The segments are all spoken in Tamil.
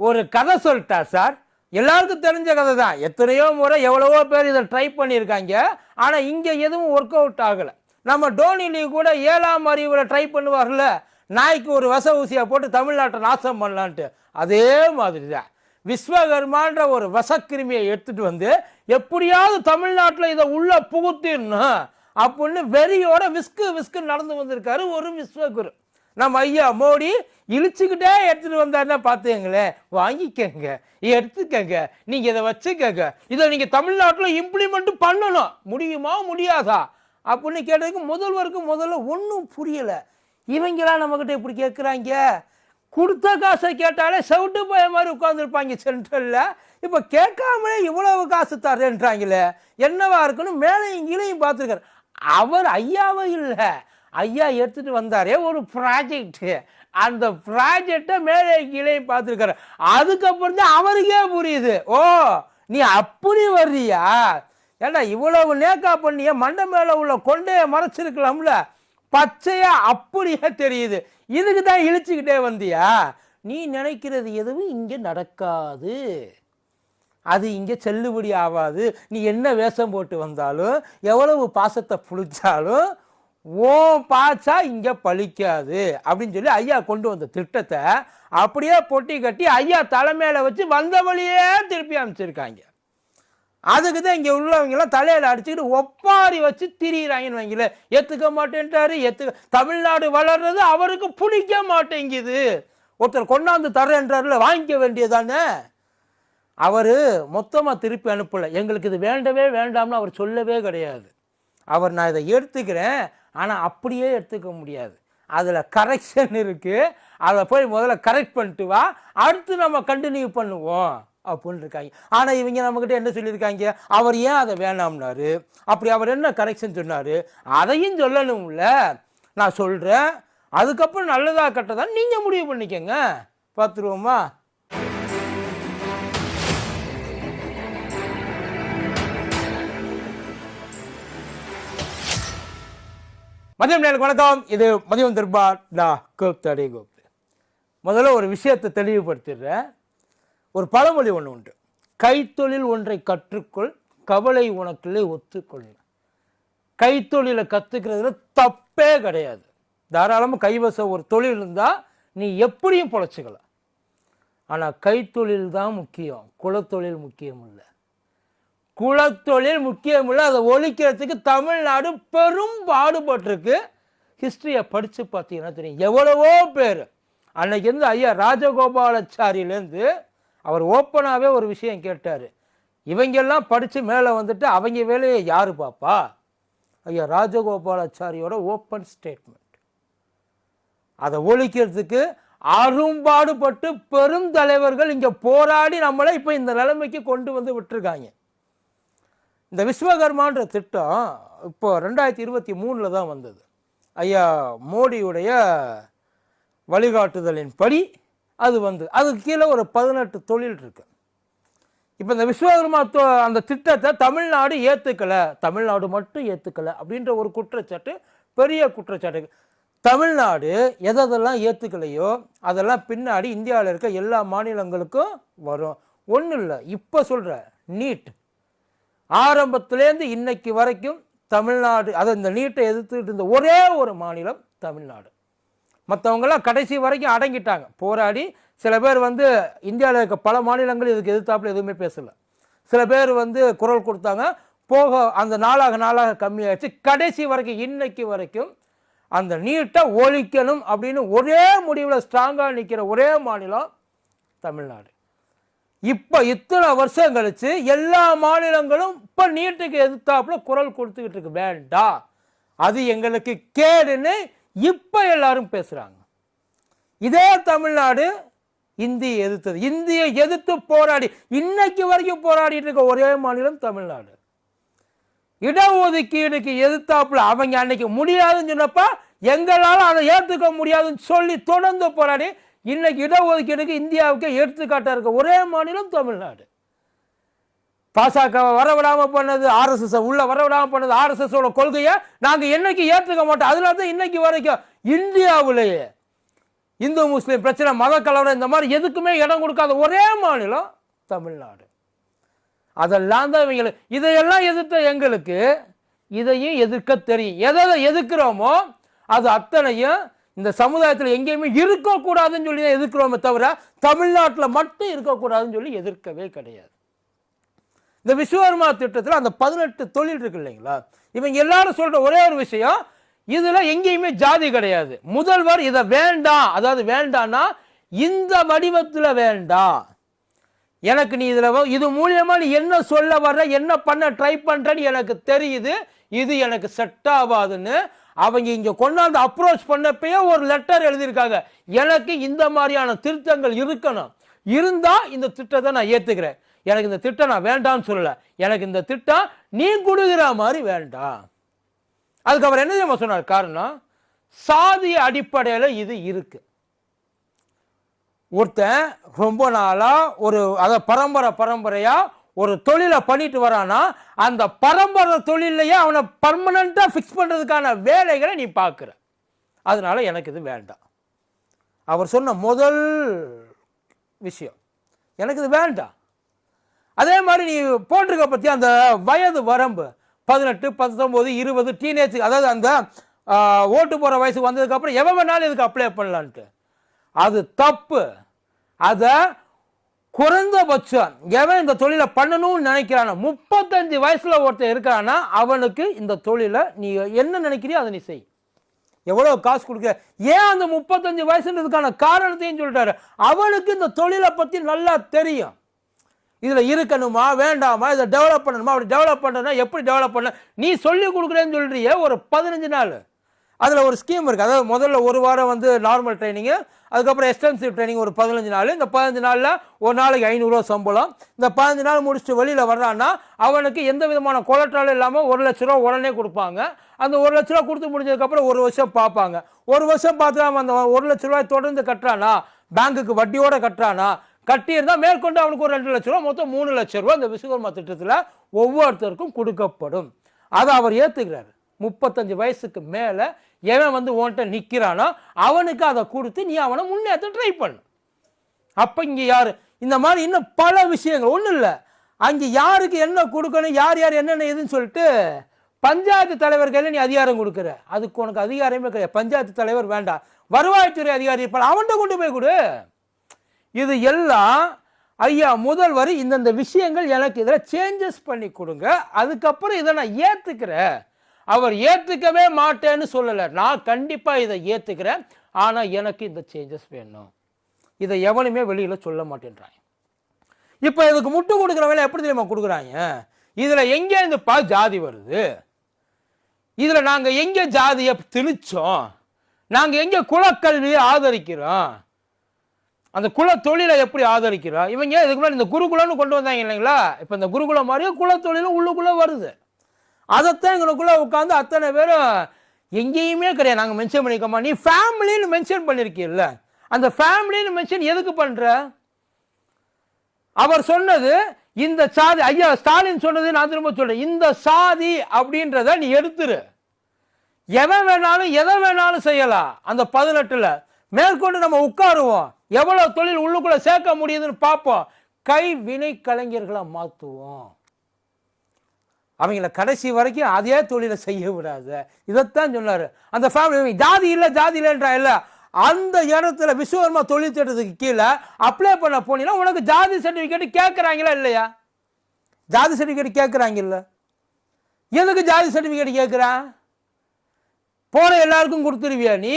ஒரு கதை சொல்லிட்டா சார். எல்லாருக்கும் தெரிஞ்ச கதை தான் எத்தனையோ முறை எவ்வளவோ பேர் இதை ட்ரை பண்ணியிருக்காங்க. ஆனால் இங்கே எதுவும் ஒர்க் அவுட் ஆகலை. நம்ம டோனிலி கூட ஏழாம் அறிவில் ட்ரை பண்ணுவார்ல. நாய்க்கு ஒரு வச ஊசியை போட்டு தமிழ்நாட்டை நாசம் பண்ணலான்ட்டு. அதே மாதிரி தான் விஸ்வகர்மான்ற ஒரு வசக்கிருமியை எடுத்துகிட்டு வந்து எப்படியாவது தமிழ்நாட்டில் இதை உள்ளே புகுத்திடணும் அப்படின்னு வெறியோட விஸ்கு விஸ்கு நடந்து வந்திருக்காரு ஒரு விஸ்வகுரு. நம்ம ஐயா மோடி இழிச்சுக்கிட்டே எடுத்துகிட்டு வந்தாருன்னா பார்த்துங்களேன் வாங்கிக்கங்க எடுத்துக்கங்க நீங்கள் இதை வச்சுக்கங்க. இதை நீங்கள் தமிழ்நாட்டில் இம்ப்ளிமெண்ட் பண்ணணும். முடியுமா முடியாதா? அப்படின்னு கேட்டதுக்கு முதல்வருக்கு முதல்ல ஒன்றும் புரியலை. இவங்களாம் நம்மக்கிட்ட இப்படி கேட்குறாங்க கொடுத்த காசை கேட்டாலே செவிட்டு போய மாதிரி உட்காந்துருப்பாங்க சென்ட்ரலில் இப்போ கேட்காமலே இவ்வளவு காசு தரேன்றாங்களே. என்னவா இருக்குன்னு மேலே இங்கேயும் பார்த்துருக்காரு. அவர் ஐயாவே இல்லை. ஐயா எடுத்துகிட்டு வந்தாரே ஒரு ப்ராஜெக்ட் அந்த ப்ராஜெக்டை மேலே கீழே பார்த்துருக்காரு. அதுக்கப்புறம் தான் அவருக்கே புரியுது. ஓ நீ அப்படி வர்றியா? ஏண்டா இவ்வளவு நேக்கா பண்ணிய மண்டை மேலே உள்ள கொண்டையை மறைச்சிருக்கலாம்ல? பச்சையாக அப்படியே தெரியுது. இதுக்கு தான் இழிச்சுக்கிட்டே வந்தியா? நீ நினைக்கிறது எதுவும் இங்கே நடக்காது. அது இங்கே செல்லுபடி ஆகாது. நீ என்ன வேஷம் போட்டு வந்தாலும் எவ்வளவு பாசத்தை புளிச்சாலும் ஓ பாச்சா இங்கே பழிக்காது அப்படின்னு சொல்லி ஐயா கொண்டு வந்த திட்டத்தை அப்படியே பொட்டி கட்டி ஐயா தலைமையில் வச்சு வந்த வழியே திருப்பி அமைச்சிருக்காங்க அதுக்கு தான் இங்கே உள்ளவங்கெல்லாம் தலையில் அடிச்சுக்கிட்டு ஒப்பாரி வச்சு திரியிறாங்கன்னு வைங்களேன் ஏற்றுக்க மாட்டேன்ட்டாரு ஏற்றுக்க தமிழ்நாடு வளர்றது அவருக்கு பிடிக்க மாட்டேங்குது. ஒருத்தர் கொண்டாந்து தரேன்றாருல வாங்கிக்க வேண்டியதானே? அவர் மொத்தமாக திருப்பி அனுப்பலை. எங்களுக்கு இது வேண்டவே வேண்டாம்னு அவர் சொல்லவே கிடையாது. அவர் நான் இதை எடுத்துக்கிறேன். ஆனால் அப்படியே எடுத்துக்க முடியாது. அதில் கரெக்ஷன் இருக்குது அதை போய் முதல்ல கரெக்ட் பண்ணிட்டு வா. அடுத்து நம்ம கண்டினியூ பண்ணுவோம். அப்படின்னு இருக்காங்க ஆனால் இவங்க நம்மக்கிட்ட என்ன சொல்லியிருக்காங்க? அவர் ஏன் அதை வேணாம்னாரு? அப்படி அவர் என்ன கரெக்ஷன் சொன்னார்? அதையும் சொல்லணும்ல. நான் சொல்கிறேன் அதுக்கப்புறம் நல்லதாக கெட்டதா நீங்கள் முடிவு பண்ணிக்கோங்க. பார்த்துருவோமா? மதியம் நேருக்கு வணக்கம். இது மதியம் திருபார் நான் கோப்தடை கோப்து முதல்ல ஒரு விஷயத்தை தெளிவுபடுத்திடுறேன். ஒரு பழமொழி ஒன்று உண்டு. கைத்தொழில் ஒன்றை கற்றுக்கொள் கவலை உனக்குள்ளே ஒத்துக்கொள்ள கைத்தொழிலை கற்றுக்கிறதுல தப்பே கிடையாது. தாராளமாக கைவசம் ஒரு தொழில் இருந்தால் நீ எப்படியும் பொழைச்சிக்கலாம். ஆனால் கைத்தொழில் தான் முக்கியம். குலத்தொழில் முக்கியம் இல்லை. குலத்தொழில் முக்கியமில்லை அதை ஒழிக்கிறதுக்கு தமிழ்நாடு பெரும் பாடுபட்டிருக்கு. ஹிஸ்ட்ரியை படித்து பார்த்தீங்கன்னா தெரியும். எவ்வளவோ பேர். அன்னைக்கு இருந்து ஐயா ராஜகோபாலாச்சாரியிலேருந்து அவர் ஓப்பனாகவே ஒரு விஷயம் கேட்டார். இவங்கெல்லாம் படித்து மேலே வந்துட்டு அவங்க வேலையை யார் பாப்பா? ஐயா ராஜகோபாலாச்சாரியோட ஓப்பன் ஸ்டேட்மெண்ட் அதை ஒழிக்கிறதுக்கு அரும்பாடுபட்டு பெருந்தலைவர்கள் இங்கே போராடி நம்மளை இப்போ இந்த நிலைமைக்கு கொண்டு வந்து விட்டுருக்காங்க. இந்த விஸ்வகர்மான்ற திட்டம் இப்போ ரெண்டாயிரத்தி இருபத்தி மூணில் தான் வந்தது. ஐயா மோடியுடைய வழிகாட்டுதலின் படி அது வந்து அதுக்கு கீழே ஒரு பதினெட்டு தொழில் இருக்கு. இப்போ இந்த விஸ்வகர்மா அந்த திட்டத்தை தமிழ்நாடு ஏற்றுக்கலை தமிழ்நாடு மட்டும் ஏற்றுக்கலை அப்படின்ற ஒரு குற்றச்சாட்டு பெரிய குற்றச்சாட்டு தமிழ்நாடு எதெல்லாம் ஏற்றுக்கலையோ அதெல்லாம் பின்னாடி இந்தியாவில் இருக்க எல்லா மாநிலங்களுக்கும் வரும். ஒன்றும் இல்லை இப்போ சொல்கிற நீட். ஆரம்பத்துலேருந்து இன்னைக்கு வரைக்கும் தமிழ்நாடு அதை இந்த நீட்டை எதிர்த்துக்கிட்டு இருந்த ஒரே ஒரு மாநிலம் தமிழ்நாடு. மற்றவங்கெல்லாம் கடைசி வரைக்கும் அடங்கிட்டாங்க. போராடி சில பேர் வந்து இந்தியாவில் இருக்க பல மாநிலங்கள் இதுக்கு எதிர்த்தாப்புல எதுவுமே பேசலை. சில பேர் வந்து குரல் கொடுத்தாங்க. போக அந்த நாளாக நாளாக கம்மியாயிடுச்சு. கடைசி வரைக்கும் இன்னைக்கு வரைக்கும் அந்த நீட்டை ஒழிக்கணும் அப்படின்னு ஒரே முடிவில் ஸ்ட்ராங்காக நிற்கிற ஒரே மாநிலம் தமிழ்நாடு. இப்போ இத்தனை வருஷம் கழிச்சு எல்லா மாநிலங்களும் இப்போ நீட்டுக்கு எதிர்த்தாப்புல குரல் கொடுத்துக்கிட்டு இருக்கு. வேண்டாம் அது எங்களுக்கு கேடுன்னு இப்போ எல்லாரும் பேசுகிறாங்க இதே தமிழ்நாடு இந்தியை எதிர்த்தது. இந்தியை எதிர்த்து போராடி இன்னைக்கு வரைக்கும் போராடிட்டு இருக்க ஒரே மாநிலம் தமிழ்நாடு. இடஒதுக்கீடுக்கு எதிர்த்தாப்புல அவங்க அன்னைக்கு முடியாதுன்னு சொன்னப்ப எங்களால் அதை ஏற்றுக்க முடியாதுன்னு சொல்லி தொடர்ந்து போராடி இன்னைக்கு இடஒதுக்கீடுக்கு இந்தியாவுக்கு எடுத்துக்காட்டாக இருக்க ஒரே மாநிலம் தமிழ்நாடு. பாசகவை வரவிடாமல் பண்ணது ஆர்எஸ்எஸ் உள்ள வரவிடாமல் பண்ணது ஆர்எஸ்எஸோட கொள்கையை நாங்கள் என்னைக்கு ஏற்றுக்க மாட்டோம்? அதனால தான் இன்றைக்கி வரைக்கும் இந்தியாவிலேயே இந்து முஸ்லீம் பிரச்சனை மத கலவரம் இந்த மாதிரி எதுக்குமே இடம் கொடுக்காத ஒரே மாநிலம் தமிழ்நாடு. அதெல்லாம் தான் இவங்களுக்கு இதையெல்லாம் எதிர்த்த எங்களுக்கு இதையும் எதிர்க்க தெரியும். எதை எதிர்க்கிறோமோ அது அத்தனையும் இந்த சமுதாயத்தில் எங்கேயுமே இருக்கக்கூடாதுன்னு சொல்லி தான் எதிர்க்கிறோமே தவிர தமிழ்நாட்டில் மட்டும் இருக்கக்கூடாதுன்னு சொல்லி எதிர்க்கவே கிடையாது. இந்த விஸ்வகர்மா திட்டத்தில் அந்த பதினெட்டு தொழில் இருக்கு இல்லைங்களா? இவங்க எல்லாரும் சொல்கிற ஒரே ஒரு விஷயம் இதில் எங்கேயுமே ஜாதி கிடையாது. முதல்வர் இதை வேண்டாம். அதாவது வேண்டாம்னா இந்த வடிவத்தில் வேண்டாம். எனக்கு நீ இதில் இது மூலியமாக நீ என்ன சொல்ல வர்ற என்ன பண்ண ட்ரை பண்ணுறன்னு எனக்கு தெரியுது. இது எனக்கு செட் ஆகாதுன்னு அவங்க இங்கே கொண்டாந்து அப்ரோச் பண்ணப்பயே ஒரு லெட்டர் எழுதியிருக்காங்க. எனக்கு இந்த மாதிரியான திருத்தங்கள் இருக்கணும். இருந்தால் இந்த திட்டத்தை நான் ஏற்றுக்கிறேன் எனக்கு இந்த திட்டம் நான் வேண்டாம்னு சொல்லலை. எனக்கு இந்த திட்டம் நீ கொடுக்குற மாதிரி வேண்டாம். அதுக்கு அவர் என்ன தெரியுமா சொன்னார்? காரணம் சாதிய அடிப்படையில் இது இருக்கு. ஒருத்தன் ரொம்ப நாளாக ஒரு அதை பரம்பரை பரம்பரையாக ஒரு தொழிலை பண்ணிட்டு வரானா அந்த பரம்பரை தொழிலையே அவனை பர்மனண்ட்டாக ஃபிக்ஸ் பண்ணுறதுக்கான வேலைகளை நீ பார்க்குற. அதனால எனக்கு இது வேண்டாம். அவர் சொன்ன முதல் விஷயம் எனக்கு இது வேண்டாம். அதே மாதிரி நீ போட்டிருக்க பற்றி அந்த வயது வரம்பு பதினெட்டு பத்தொம்போது இருபது டீனேஜ் அதாவது அந்த ஓட்டு போகிற வயசுக்கு வந்ததுக்கப்புறம் எவன் வேணாலும் இதுக்கு அப்ளை பண்ணலான்ட்டு. அது தப்பு. அதை குறைந்தபட்சம் எவன் இந்த தொழிலை பண்ணணும்னு நினைக்கிறானோ முப்பத்தஞ்சு வயசுல ஒருத்தன் இருக்கிறான்னா அவனுக்கு இந்த தொழிலை நீ என்ன நினைக்கிறியோ அதை நீ செய். எவ்வளோ காசு கொடுக்குற? ஏன் அந்த முப்பத்தஞ்சு வயசுன்றதுக்கான காரணத்தையும் சொல்லிட்டாரு. அவனுக்கு இந்த தொழிலை பற்றி நல்லா தெரியும். இதில் இருக்கணுமா வேண்டாமா இதை டெவலப் பண்ணணுமா அப்படி டெவலப் பண்ணுறதுனா எப்படி டெவலப் பண்ண? நீ சொல்லி கொடுக்குறேன்னு சொல்கிறிய ஒரு பதினஞ்சு நாள். அதில் ஒரு ஸ்கீம் இருக்குது அதாவது முதல்ல ஒரு வாரம் வந்து நார்மல் ட்ரைனிங்கு அதுக்கப்புறம் எக்ஸ்டென்சிவ் ட்ரைனிங் ஒரு பதினஞ்சு நாள். இந்த பதினஞ்சு நாளில் ஒரு நாளைக்கு ஐநூறுரூவா சம்பளம். இந்த பதினஞ்சு நாள் முடிச்சுட்டு வெளியில் வர்றான்னா அவனுக்கு எந்த விதமான கொலட்ராலும் இல்லாமல் ஒரு லட்ச ரூபா உடனே கொடுப்பாங்க. அந்த ஒரு லட்ச ரூபா கொடுத்து முடிஞ்சதுக்கப்புறம் ஒரு வருஷம் பார்ப்பாங்க. ஒரு வருஷம் பார்த்து அவன் அந்த ஒரு லட்ச ரூபாய் தொடர்ந்து கட்டுறானா பேங்குக்கு வட்டியோட கட்டுறானா கட்டியிருந்தால் மேற்கொண்டு அவனுக்கு ஒரு ரெண்டு லட்ச ரூபா மொத்தம் மூணு லட்ச ரூபா இந்த விஸ்வகர்மா திட்டத்தில் ஒவ்வொருத்தருக்கும் கொடுக்கப்படும். அதை அவர் ஏற்றுக்கிறார் முப்பத்தஞ்சு வயசுக்கு மேலே எவன் வந்து உன்கிட்ட நிற்கிறானோ அவனுக்கு அதை கொடுத்து நீ அவனை முன்னேற்ற ட்ரை பண்ணு. அப்போ இங்கே யார்? இந்த மாதிரி இன்னும் பல விஷயங்கள். ஒன்றும் இல்லை. அங்கே யாருக்கு என்ன கொடுக்கணும் யார் யார் என்னென்ன எதுன்னு சொல்லிட்டு பஞ்சாயத்து தலைவர் கையில் நீ அதிகாரம் கொடுக்குற. அதுக்கு உனக்கு அதிகாரமே கிடையாது. பஞ்சாயத்து தலைவர் வேண்டாம். வருவாய்த்துறை அதிகாரி இருப்பான். அவன்கிட்ட கொண்டு போய் கொடு. இது எல்லாம் ஐயா முதல்வர் இந்தந்த விஷயங்கள் எனக்கு இதில் சேஞ்சஸ் பண்ணி கொடுங்க. அதுக்கப்புறம் இதை நான் ஏற்றுக்கிறேன் அவர் ஏற்றுக்கவே மாட்டேன்னு சொல்லலை. நான் கண்டிப்பாக இதை ஏற்றுக்கிறேன் ஆனால் எனக்கு இந்த சேஞ்சஸ் வேணும். இதை எவனுமே வெளியில் சொல்ல மாட்டேன்றாங்க. இப்போ இதுக்கு முட்டு கொடுக்குற வேலை எப்படி தெரியுமா கொடுக்குறாங்க? இதில் எங்கே இருந்துப்பா ஜாதி வருது? இதில் நாங்கள் எங்கே ஜாதியை திணிச்சோம்? நாங்கள் எங்கே குலக்கல்வியை ஆதரிக்கிறோம்? அந்த குல தொழிலை எப்படி ஆதரிக்கிறோம்? இவங்க இதுக்கு முன்னாடி இந்த குருகுலம்னு கொண்டு வந்தாங்க இல்லைங்களா? இப்போ இந்த குருகுலம் மாதிரியே குலத்தொழிலும் உள்ளுக்குள்ளே வருது. அதைத்தான் எங்களுக்குள்ளே உட்காந்து அத்தனை பேரும் எங்கேயுமே கிடையாது. நாங்கள் மென்ஷன் பண்ணிக்கோமா நீ ஃபேமிலின்னு மென்ஷன் பண்ணியிருக்கீல்ல. அந்த ஃபேமிலின்னு மென்ஷன் எதுக்கு பண்ணுற அவர் சொன்னது இந்த சாதி ஐயா ஸ்டாலின் சொன்னது நான் திரும்ப சொல்கிறேன் இந்த சாதி அப்படின்றத நீ எடுத்துரு. எவன் வேணாலும் எதை வேணாலும் செய்யலாம். அந்த பதினெட்டில் மேற்கொண்டு நம்ம உட்காருவோம். எவ்வளோ தொழில் உள்ளுக்குள்ளே சேர்க்க முடியுதுன்னு பார்ப்போம். கை வினை கலைஞர்களை மாற்றுவோம் அவங்கள கடைசி வரைக்கும் அதே தொழிலை செய்ய விடாத. இதைத்தான் சொன்னார். அந்த ஃபேமிலி ஜாதி இல்லை ஜாதி இல்லைன்றா இல்லை. அந்த இடத்துல விஸ்வகர்மா தொழில் திட்டத்துக்கு கீழே அப்ளை பண்ண போனீங்கன்னா உனக்கு ஜாதி சர்டிஃபிகேட் கேட்குறாங்களா இல்லையா? ஜாதி சர்டிஃபிகேட் கேட்குறாங்கல்ல. எதுக்கு ஜாதி சர்டிஃபிகேட் கேட்குறான் போன எல்லாருக்கும் கொடுத்துருவியா நீ?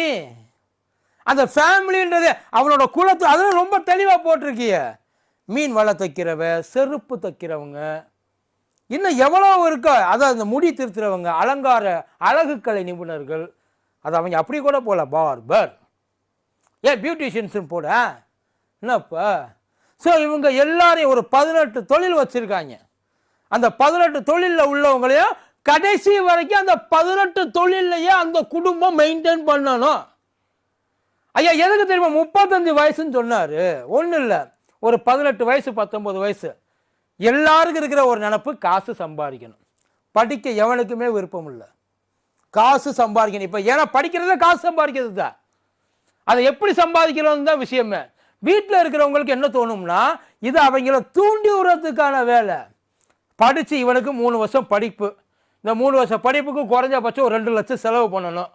அந்த ஃபேமிலின்றது அவனோட குலத்து அதெல்லாம் ரொம்ப தெளிவாக போட்டிருக்கிய. மீன் வலை தைக்கிறவ செருப்பு தைக்கிறவங்க இன்னும் எவ்வளோ இருக்கோ அதான் அந்த முடி திருத்துறவங்க அலங்கார அழகுக்கலை நிபுணர்கள் அது அவங்க அப்படி கூட போகல பார்பர். ஏன் பியூட்டிஷியன்ஸ்னு போட? என்னப்பா? ஸோ இவங்க எல்லாரையும் ஒரு பதினெட்டு தொழில் வச்சுருக்காங்க. அந்த பதினெட்டு தொழிலில் உள்ளவங்களையும் கடைசி வரைக்கும் அந்த பதினெட்டு தொழிலையே அந்த குடும்பம் மெயின்டைன் பண்ணணும். ஐயா எதுக்கு தெரியுமா? முப்பத்தஞ்சு வயசுன்னு சொன்னார். ஒன்றும் இல்லை. ஒரு பதினெட்டு வயசு பத்தொம்பது வயசு. எல்லாருக்கும் இருக்கிற ஒரு நினப்பு காசு சம்பாதிக்கணும். படிக்க எவனுக்குமே விருப்பம் இல்லை காசு சம்பாதிக்கணும். இப்போ ஏன்னா படிக்கிறதுல காசு சம்பாதிக்கிறது தான். அதை எப்படி சம்பாதிக்கிறோம் தான் விஷயமே. வீட்டில் இருக்கிறவங்களுக்கு என்ன தோணும்னா இது அவங்கள தூண்டி விடுறதுக்கான வேலை. படித்து இவனுக்கு மூணு வருஷம் படிப்பு. இந்த மூணு வருஷம் படிப்புக்கு குறைஞ்சபட்சம் ஒரு ரெண்டு லட்சம் செலவு பண்ணணும்.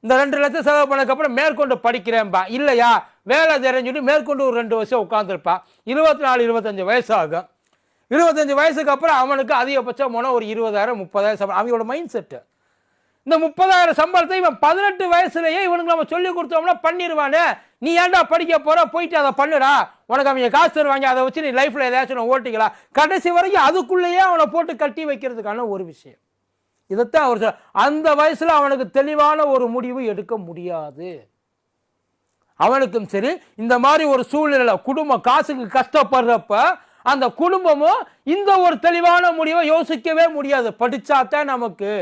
இந்த ரெண்டு லட்சம் செலவு பண்ணதுக்கப்புறம் மேற்கொண்டு படிக்கிறேன்பா. இல்லையா? வேலை தெரிஞ்சுட்டு மேற்கொண்டு ஒரு ரெண்டு வருஷம் உட்காந்துருப்பா இருபத்தி நாலு இருபத்தஞ்சு வயசு ஆகும். இருபத்தஞ்சு வயசுக்கு அப்புறம் அவனுக்கு அதிகபட்சம் போனால் ஒரு இருபதாயிரம் முப்பதாயிரம் சம்பளம். அவங்களோட மைண்ட் செட்டு இந்த முப்பதாயிரம் சம்பளத்தை இவன் பதினெட்டு வயசுலயே இவனுக்கு நம்ம சொல்லி கொடுத்தோம்னா பண்ணிடுவானே நீ ஏன்டா படிக்க போற? போயிட்டு அதை பண்ணுடா. உனக்கு அவங்க காசு தருவாங்க. அதை வச்சு நீ லைஃப்ல ஏதாச்சும் ஓட்டிக்கலாம். கடைசி வரைக்கும் அதுக்குள்ளேயே அவனை போட்டு கட்டி வைக்கிறதுக்கான ஒரு விஷயம். இதைத்தான் அவர் சொல்ல அந்த வயசுல அவனுக்கு தெளிவான ஒரு முடிவு எடுக்க முடியாது. அவனுக்கும் சரி இந்த மாதிரி ஒரு சூழ்நிலை குடும்பம் காசுக்கு கஷ்டப்படுறப்ப அந்த குடும்பமும் இந்த ஒரு தெளிவான முடிவை யோசிக்கவே முடியாது. படிச்சாதான் நமக்கு.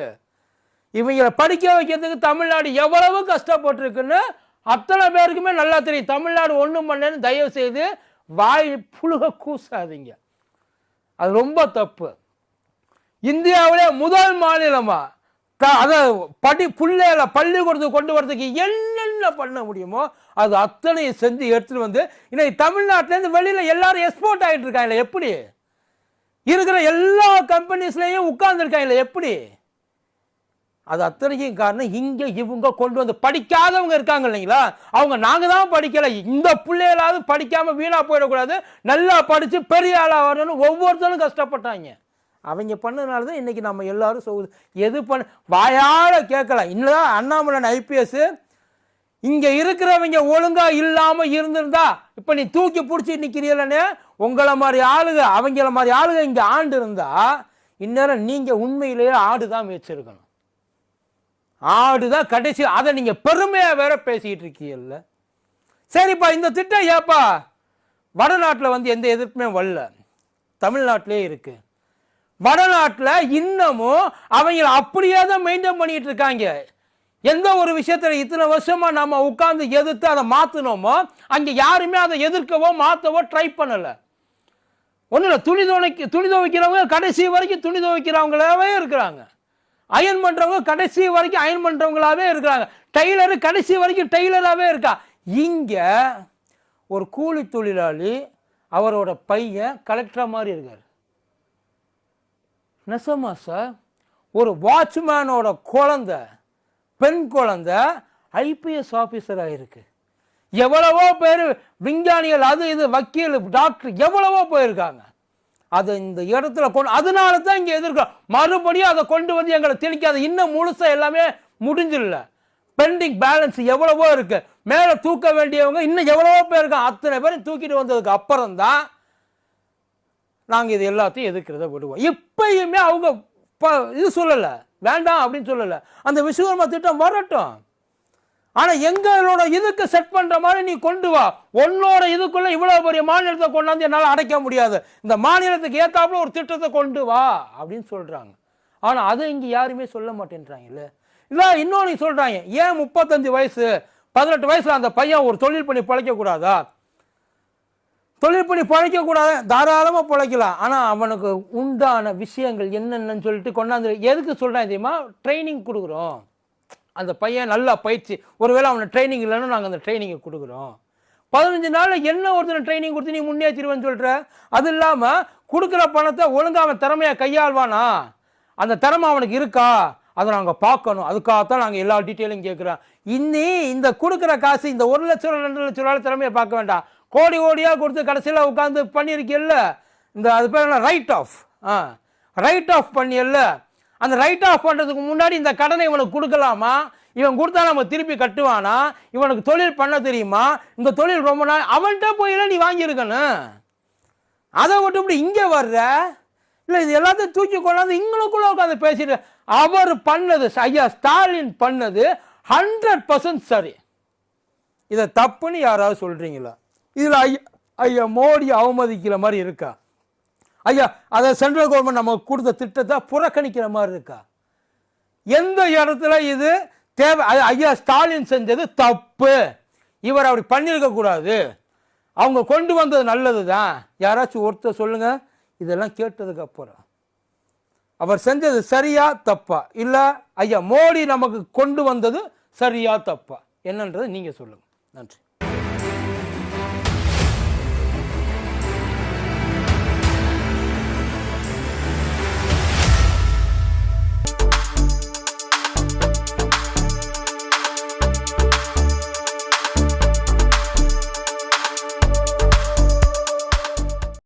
இவங்களை படிக்க வைக்கிறதுக்கு தமிழ்நாடு எவ்வளவு கஷ்டப்பட்டிருக்குன்னு அத்தனை பேருக்குமே நல்லா தெரியும். தமிழ்நாடு ஒன்றும் பண்ணேன்னு தயவு செய்து வாய் புழுக கூசாதீங்க. அது ரொம்ப தப்பு. இந்தியாவிலே முதல் மாநிலமாக அதை படி பிள்ளைகளை பள்ளிக்கூடத்துக்கு கொண்டு வரதுக்கு என்னென்ன பண்ண முடியுமோ அது அத்தனையும் செஞ்சு எடுத்துட்டு வந்து இன்னைக்கு தமிழ்நாட்டிலேருந்து வெளியில் எல்லாரும் எக்ஸ்போர்ட் ஆகிட்டு இருக்காங்க எப்படி? இருக்கிற எல்லா கம்பெனிஸ்லேயும் உட்கார்ந்துருக்காங்க எப்படி? அது அத்தனைக்கும் காரணம் இங்கே இவங்க கொண்டு வந்து படிக்காதவங்க இருக்காங்க இல்லைங்களா? அவங்க நாங்கள் தான் படிக்கலை இந்த பிள்ளைகளாவது படிக்காமல் வீணாக போயிடக்கூடாது நல்லா படித்து பெரிய ஆளாக வரணும்னு ஒவ்வொருத்தரும் கஷ்டப்பட்டாங்க. அவங்க பண்ணதுனால தான் இன்னைக்கு நம்ம எல்லாரும் சொல் எது பண்ண வாயால் கேட்கலாம் இன்னும் அண்ணாமலை ஐபிஎஸ்ஸு இங்கே இருக்கிறவங்க ஒழுங்காக இல்லாமல் இருந்திருந்தா இப்போ நீ தூக்கி பிடிச்சி நிற்கிறீங்களே உங்களை மாதிரி ஆளுக அவங்கள மாதிரி ஆளுக இங்கே ஆண்டு இருந்தால் இந்நேரம் நீங்கள் உண்மையிலேயே ஆடு தான் வச்சுருக்கணும் ஆடு தான் கடைசி அதை நீங்கள் பெருமையாக வேற பேசிக்கிட்டு இருக்கீங்கல்ல சரிப்பா இந்த திட்டம் ஏப்பா? வடநாட்டில் வந்து எந்த எதிர்ப்புமே வரல. தமிழ்நாட்டிலே இருக்குது வடநாட்டில் இன்னமும் அவங்கள அப்படியே தான் மெயின்டைன் பண்ணிட்டு இருக்காங்க. எந்த ஒரு விஷயத்தில் இத்தனை வருஷமாக நம்ம உட்காந்து எதிர்த்து அதை மாற்றினோமோ அங்கே யாருமே அதை எதிர்க்கவோ மாற்றவோ ட்ரை பண்ணலை. ஒன்றும் இல்லை துணி துவைக்க துணி துவைக்கிறவங்க கடைசி வரைக்கும் துணி துவைக்கிறவங்களாவே இருக்கிறாங்க. அயன் பண்ணுறவங்க கடைசி வரைக்கும் அயன் பண்ணுறவங்களாவே இருக்கிறாங்க. டெய்லரு கடைசி வரைக்கும் டெய்லராகவே இருக்கா? இங்கே ஒரு கூலி தொழிலாளி அவரோட பையன் கலெக்டர் மாதிரி இருக்கார். நெசமா சார்? ஒரு வாட்ச்மேனோட குழந்த பெண் குழந்த ஐபிஎஸ் ஆஃபீஸராக இருக்கு. எவ்வளவோ பேர் விஞ்ஞானிகள் அது இது வக்கீல் டாக்டர் எவ்வளவோ போயிருக்காங்க. அதை இந்த இடத்துல கொண்டு அதனால தான் இங்கே எதிர்க்கிறோம் மறுபடியும் அதை கொண்டு வந்து எங்களை திணிக்காத இன்னும் முழுசாக எல்லாமே முடிஞ்சிடல பெண்டிங் பேலன்ஸ் எவ்வளவோ இருக்குது மேலே தூக்க வேண்டியவங்க இன்னும் எவ்வளவோ பேர் இருக்காங்க. அத்தனை பேரும் தூக்கிட்டு வந்ததுக்கு அப்புறம் தான் நாங்கள் இது எல்லாத்தையும் எதிர்க்கிறத விடுவோம். இப்பயுமே அவங்க ப- இது சொல்லலை. வேண்டாம் அப்படின்னு சொல்லலை. அந்த விஸ்வகர்மா திட்டம் வரட்டும். ஆனால் எங்களோட இதுக்கு செட் பண்ணுற மாதிரி நீ கொண்டு வா. உன்னோட இதுக்குள்ள இவ்வளோ பெரிய மாநிலத்தை கொண்டாந்து என்னால் அடைக்க முடியாது. இந்த மாநிலத்துக்கு ஏற்றாப்புல ஒரு திட்டத்தை கொண்டு வா அப்படின்னு சொல்கிறாங்க ஆனால் அதை இங்கே யாருமே சொல்ல மாட்டேன்றாங்கல்ல இல்லை? இன்னொன்று சொல்கிறாங்க ஏன் முப்பத்தஞ்சு வயசு பதினெட்டு வயசில் அந்த பையன் ஒரு தொழில் பண்ணி பிழைக்கக்கூடாதா தொழில் பண்ணி பிழைக்கக்கூடாது தாராளமாக பிழைக்கலாம். ஆனால் அவனுக்கு உண்டான விஷயங்கள் என்னென்னு சொல்லிட்டு கொண்டாந்து எதுக்கு சொல்கிறேன் தெரியுமா? ட்ரைனிங் கொடுக்குறோம். அந்த பையன் நல்லா பயிற்சி ஒருவேளை அவனை ட்ரைனிங் இல்லைன்னா நாங்கள் அந்த ட்ரைனிங்கை கொடுக்குறோம். பதினஞ்சு நாளில் என்ன ஒருத்தனை ட்ரைனிங் கொடுத்து நீ முன்னேற்றிடுவேன்னு சொல்கிற அது இல்லாமல் கொடுக்குற பணத்தை ஒழுங்காக அவன் திறமையாக கையாள்வானா? அந்த திறமை அவனுக்கு இருக்கா? அதை நாங்கள் பார்க்கணும். அதுக்காகத்தான் நாங்கள் எல்லா டீட்டெயிலும் கேட்குறோம் இன்னி இந்த கொடுக்குற காசு இந்த ஒரு லட்ச ரூபா ரெண்டு லட்ச ரூபாய் திறமையை பார்க்க வேண்டாம். கோடி கோடியாக கொடுத்து கடைசியில் உட்காந்து பண்ணியிருக்கில்ல? இந்த அது பேர் என்ன? ரைட் ஆஃப் ஆ. ரைட் ஆஃப் பண்ணியல்ல. அந்த ரைட் ஆஃப் பண்ணுறதுக்கு முன்னாடி இந்த கடனை இவனுக்கு கொடுக்கலாமா? இவன் கொடுத்தா நம்ம திருப்பி கட்டுவானா? இவனுக்கு தொழில் பண்ண தெரியுமா? இந்த தொழில் ரொம்ப நாள் அவன்கிட்ட போயில நீ வாங்கியிருக்கணும் அதை விட்டு இப்படி இங்கே வர்ற? இல்லை இது எல்லாத்தையும் தூக்கி கொண்டாந்து இங்களுக்குள்ள உட்காந்து பேசிட்டு அவர் பண்ணது ஐயா ஸ்டாலின் பண்ணது ஹண்ட்ரட் பர்சன்ட் சரி. இதை தப்புன்னு யாராவது சொல்கிறீங்களா இதில் ஐயா ஐயா மோடி அவமதிக்கிற மாதிரி இருக்கா? ஐயா அதை சென்ட்ரல் கவர்மெண்ட் நமக்கு கொடுத்த திட்டத்தை புறக்கணிக்கிற மாதிரி இருக்கா? எந்த இடத்துல இது தேவை? ஐயா ஸ்டாலின் செஞ்சது தப்பு. இவர் அப்படி பண்ணியிருக்கக்கூடாது அவங்க கொண்டு வந்தது நல்லது தான் யாராச்சும் ஒருத்தர் சொல்லுங்கள் இதெல்லாம் கேட்டதுக்கு அப்புறம். அவர் செஞ்சது சரியா தப்பா? இல்லை ஐயா மோடி நமக்கு கொண்டு வந்தது சரியா தப்பா? என்னன்றதை நீங்கள் சொல்லுங்கள் நன்றி.